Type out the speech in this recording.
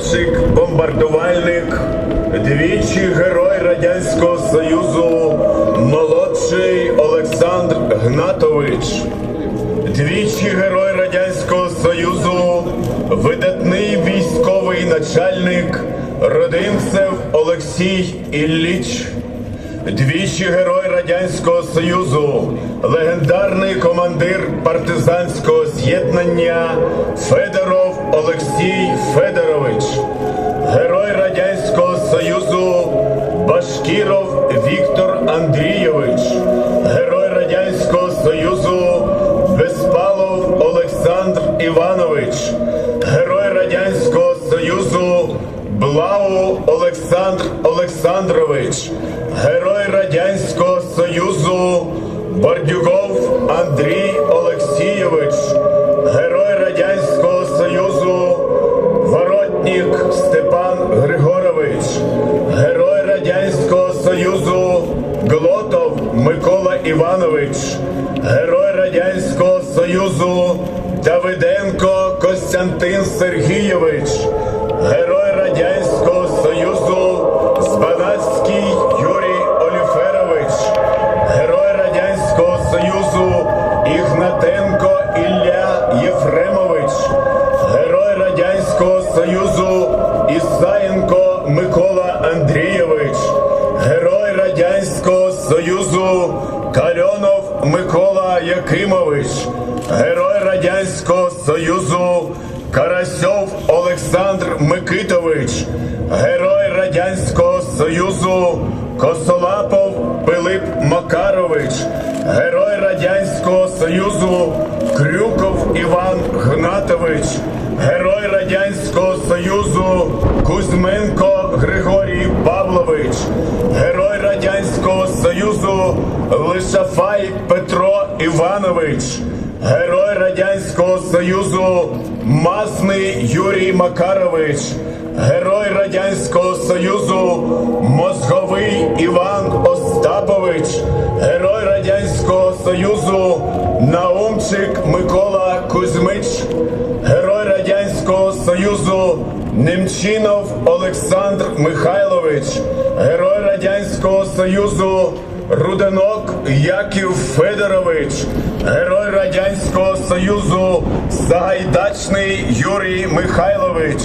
льотчик, бомбардувальник, двічі герой Радянського Союзу, молодший Олександр Гнатович, двічі герой Радянського Союзу, видатний військовий начальник, Родимцев Олексій Ілліч. Двічі герой Радянського Союзу, легендарний командир партизанського з'єднання Федоров Олексій Федорович, герой Радянського Союзу Башкіров Віктор Андрійович, герой Радянського Союзу Безпалов Олександр Іванович, герой Радянського Союзу Блау Олександр Олександрович, Герой Радянського Союзу Бордюгов Андрій Олексійович, Іванович, Герой Радянського Союзу Давиденко Костянтин Сергійович, Герой Радянського Союзу Збанацький Юрій Оліферович, Герой Радянського Союзу Ігнатенко Ілля Єфремович, Герой Радянського Союзу Ісаєнко Микола Андрійович, Герой Радянського Союзу Кальонов Микола Якимович, Герой Радянського Союзу Карасьов Олександр Микитович, Герой Радянського Союзу Косолапов Пилип Макарович, Герой Радянського Союзу Крюков Іван Гнатович, Герой Радянського Союзу Кузьменко Григорій Павлович, Герой Радянського Союзу Лишафай Петро Іванович, Герой Радянського Союзу Масний Юрій Макарович, Герой Радянського Союзу Мозговий Іван Остапович, Герой Радянського Союзу Наумчик Микола Кузьмич, Герой Радянського Союзу Немчинов Олександр Михайлович, Герой Радянського Союзу Руденок Яків Федорович, Герой Радянського Союзу Сагайдачний Юрій Михайлович,